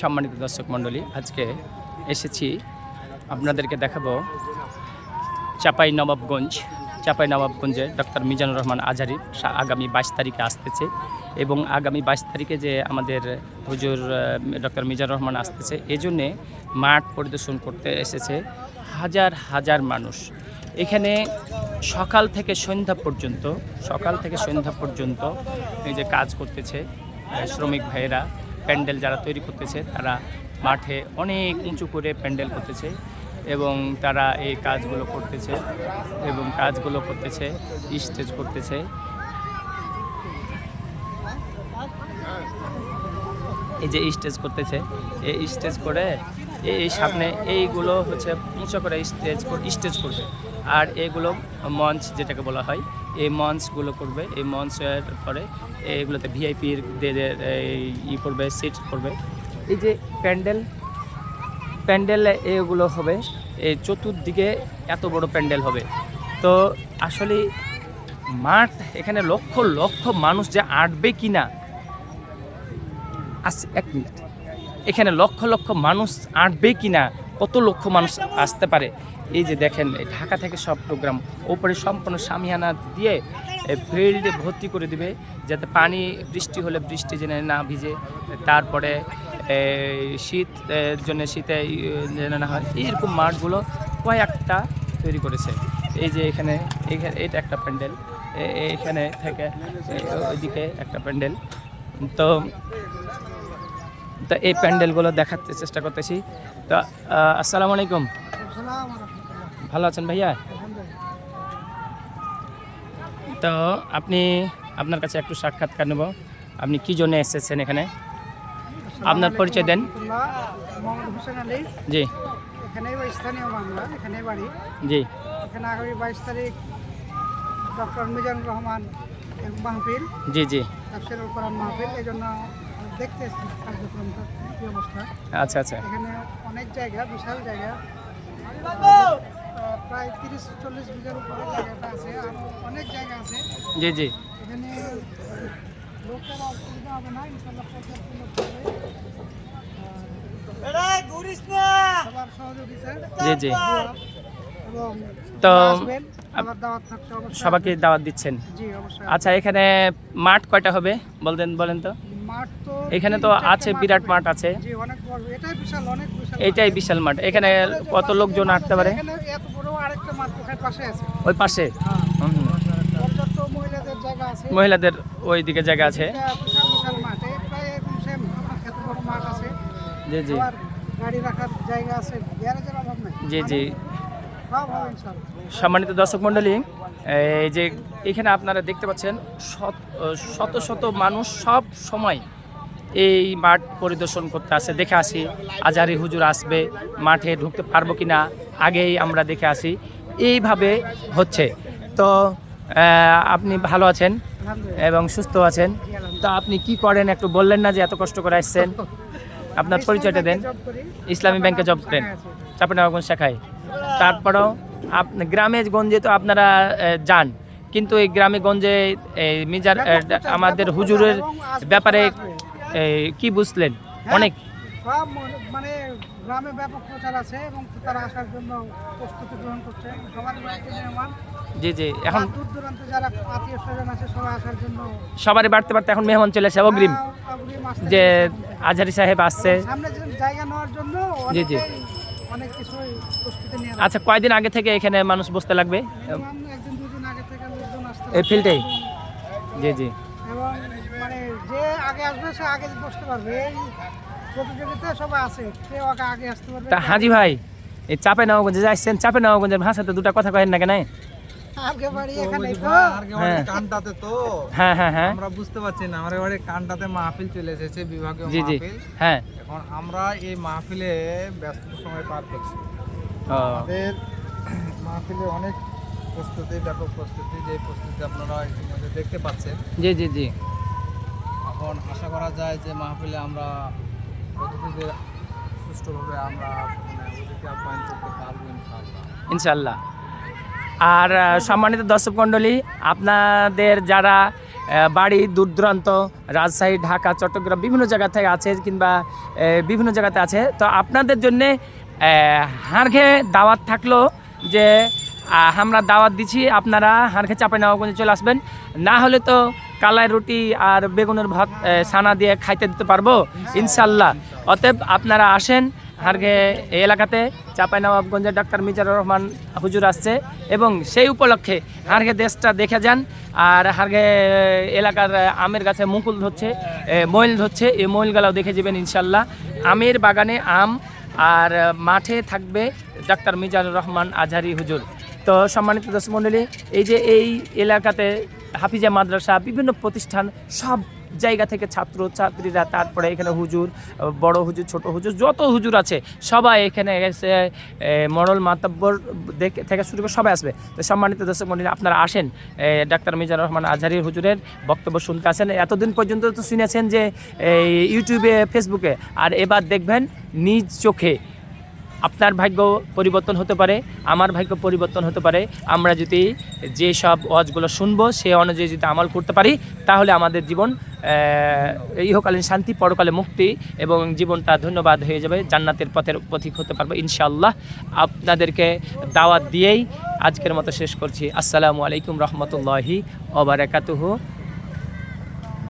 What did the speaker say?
সম্মানিত দর্শক মণ্ডলী, আজকে এসেছি আপনাদেরকে দেখাবো চাপাই নবাবগঞ্জ, চাপাই নবাবগঞ্জে ডক্টর মিজানুর রহমান আজহারি সা- আগামী বাইশ তারিখে আসতেছে এবং আগামী বাইশ তারিখে যে আমাদের হুজুর ডক্টর মিজানুর রহমান আসতেছে, এজন্যে মাঠ পরিদর্শন করতে এসেছে হাজার হাজার মানুষ। এখানে সকাল থেকে সন্ধ্যা পর্যন্ত, সকাল থেকে সন্ধ্যা পর্যন্ত এই যে কাজ করতেছে শ্রমিক ভাইয়েরা প্যান্ডেল যারা তৈরি করতেছে, তারা মাঠে অনেক উঁচু করে প্যান্ডেল করতেছে এবং তারা এই কাজগুলো করতেছে এবং কাজগুলো করতেছে, স্টেজ করতেছে। এই যে স্টেজ করতেছে, এই স্টেজ করে এই সামনে এইগুলো হচ্ছে উঁচু করে স্টেজ স্টেজ করবে। আর এগুলো মঞ্চ যেটাকে বলা হয়, এই মঞ্চগুলো করবে। এই মঞ্চের পরে এগুলোতে ভিআইপির ই করবে সিট করবে এই যে প্যান্ডেল প্যান্ডেল এগুলো হবে। এই চতুর্দিকে এত বড় প্যান্ডেল হবে। তো আসলে মাঠ এখানে লক্ষ লক্ষ মানুষ যে আঁটবে কি না, আস এক মিনিট। এখানে লক্ষ লক্ষ মানুষ আঁটবে কি না কত লক্ষ মানুষ আসতে পারে? এই যে দেখেন ঢাকা থেকে সব প্রোগ্রাম ওপরে সম্পূর্ণ সামিয়ানা দিয়ে ফিল্ডে ভর্তি করে দিবে, যাতে পানি, বৃষ্টি হলে বৃষ্টি যেন না ভিজে, তারপরে শীত জন্য শীতে যেন না হয়, এইরকম মাঠগুলো কয়েকটা তৈরি করেছে। এই যে এখানে এখানে, এটা একটা প্যান্ডেল, এ- এইখানে থেকে ওইদিকে একটা প্যান্ডেল। তো তো এই প্যান্ডেলগুলো দেখাতে চেষ্টা করতেছি। তো আসসালামু আলাইকুম। ভালো আছেন ভাইয়া? তো আপনি আপনার কাছে একটু সাক্ষাৎকার নেব। আপনি কি জন্য এসেছেন এখানে? আপনার পরিচয় দেন। জি। এখানেই বা স্থানীয় বাংলা এখানেই বাড়ি জি। এখানে আগামী বাইশ তারিখ ডক্টর মিজানুর রহমান মাহফিল জি জি। তাফসিরুল কোরআন মাহফিল। এই জন্য দেখতে এসেছি কার্যক্রমটা কী অবস্থা? আচ্ছা আচ্ছা। এখানে অনেক জায়গা বিশাল জায়গা। প্রায় তিরিশ চল্লিশ বিঘার উপরে জায়গাটা আছে আর অনেক জায়গা আছে। জি জি। এখানে লোকের অসুবিধা হবে না ইনশাল্লাহ পর্যাপ্ত লোক জি জি। তো সবাইকে দাওয়াত দিচ্ছেন। আচ্ছা এখানে মাঠ কয়টা হবে? বলতেন বলেন তো। এখানে তো আছে বিরাট মাঠ আছে। এটাই বিশাল মাঠ। এখানে কত লোকজন আটতে পারে? ওই পাশে? হ্যাঁ। মহিলাদের ওই দিকে জায়গা আছে। জি জি। জি জি। ইনশাল্লাহ সম্মানিত দর্শক মণ্ডলী এই যে এখানে আপনারা দেখতে পাচ্ছেন শত শত শত মানুষ সব সময় এই মাঠ পরিদর্শন করতে আসে দেখে আসি। আজারি হুজুর আসবে মাঠে ঢুকতে পারব কি না আগেই আমরা দেখে আসি। এইভাবে হচ্ছে। তো আপনি ভালো আছেন? এবং সুস্থ আছেন? তো আপনি কি করেন? একটু বললেন না যে এত কষ্ট করে আসছেন। আপনার পরিচয়টা দেন। ইসলামী ব্যাংকে জব করেন। শাখায় আছি। চাপানগঞ্জ শাখায়। তারপরেও আপনি গ্রামে গঞ্জে তো আপনারা যান। কিন্তু এই গ্রামে গঞ্জে এই মিজার আমাদের হুজুরের ব্যাপারে কি বুঝলেন? অনেক। সব মানে গ্রামে ব্যাপক প্রচার আছে এবং তারা আসার জন্য প্রস্তুতি গ্রহণ করছে। সবার জি জি এখন দূর দূরান্তে যারা আত্মীয় স্বজন আছে সবাই আসার জন্য সবারই বাড়তে বাড়তে এখন মেহমান চলে এসে অগ্রিম আসতে যে আজহারি সাহেব আসছে। সামনে জায়গা নেওয়ার জন্য জি, জি। আচ্ছা কয়দিন আগে থেকে এখানে মানুষ বসতে লাগবে? মিনিমাম একদিন দুদিন আগে থেকে লোকজন আসতে এই ফিল্ডেই? জি জি। মানে যে আগে আসবে সে আগে বসতে পারবে। এই সবাই আছে কেউ আগে আগে আসতে পারবে। তা হাজি ভাই এই চাপে নবগঞ্জে যাচ্ছেন চাপে নবগঞ্জের ভাষাতে দুটা কথা কয়েন না কেন? আগে তো হ্যাঁ। হ্যাঁ হ্যাঁ হ্যাঁ। আমরা বুঝতে পারছি না আমার এবারে কানটাতে মাহফিল চলে এসেছে বিভাগীয় মাহফিল। হ্যাঁ। এখন আমরা এই মাহফিলে ব্যস্ত সময় পার করছি। আমাদের মাহফিলে অনেক প্রস্তুতি ব্যাপক প্রস্তুতি যে প্রস্তুতি আপনারা ইতিমধ্যে দেখতে পাচ্ছেন। জি জি জি। এখন আশা করা যায় যে মাহফিলে আমরা অতিথিদের সুষ্ঠুভাবে আমরা মানে অতিথি আপ্যায়ন করতে পারব ইনশাআল্লাহ। ইনশাল্লাহ আর সম্মানিত দর্শক মণ্ডলী আপনাদের যারা বাড়ি দূর দূরান্ত রাজশাহী ঢাকা চট্টগ্রাম বিভিন্ন জায়গা থেকে আছে কিংবা বিভিন্ন জায়গাতে আছে তো আপনাদের জন্যে হাড়ঘে দাওয়াত থাকল যে আমরা দাওয়াত দিচ্ছি আপনারা হাড়ঘে চাপে নবাবগঞ্জে চলে আসবেন। না হলে তো কালাই রুটি আর বেগুনের ভাত সানা দিয়ে খাইতে দিতে পারব, ইনশাল্লাহ। অতএব আপনারা আসেন হারগে এই এলাকাতে চাপাই নবাবগঞ্জের ডাক্তার মিজানুর রহমান হুজুর আসছে এবং সেই উপলক্ষে হারগে দেশটা দেখে যান। আর হারগে এলাকার আমের গাছে মুকুল ধরছে ময়ল ধরছে, এই মইলগুলাও দেখে যাবেন ইনশাল্লাহ। আমের বাগানে আম আর মাঠে থাকবে ডাক্তার মিজানুর রহমান আজহারি হুজুর। তো সম্মানিত দর্শক মণ্ডলী, এই যে এই এলাকাতে হাফিজা মাদ্রাসা, বিভিন্ন প্রতিষ্ঠান সব জায়গা থেকে ছাত্র, ছাত্রীরা, তারপরে এখানে হুজুর, বড় হুজুর, ছোট হুজুর, যত হুজুর আছে, সবাই এখানে এসে মরল মাতাব্বর দেখে, থেকে শুরু করে সবাই আসবে। তো সম্মানিত দর্শক মন্ডলী, আপনারা আসেন। ডাক্তার মিজানুর রহমান আজহারির হুজুরের বক্তব্য শুনতে আসেন। এতদিন পর্যন্ত তো শুনেছেন যে ইউটিউবে, ফেসবুকে, আর এবার দেখবেন নিজ চোখে আপনার ভাগ্য পরিবর্তন হতে পারে, আমার ভাগ্য পরিবর্তন হতে পারে, আমরা যদি যে সব ওয়াজগুলো শুনব, সে অনুযায়ী যদি আমল করতে পারি, তাহলে আমাদের জীবন ইহকালীন শান্তি, পরকালে মুক্তি এবং জীবনটা ধন্যবাদ হয়ে যাবে, জান্নাতের পথের পথিক হতে পারব ইনশাআল্লাহ। আপনাদেরকে দাওয়াত দিয়েই আজকের মতো শেষ করছি। আসসালামু আলাইকুম রহমতুল্লাহি ওবরাকাতুহু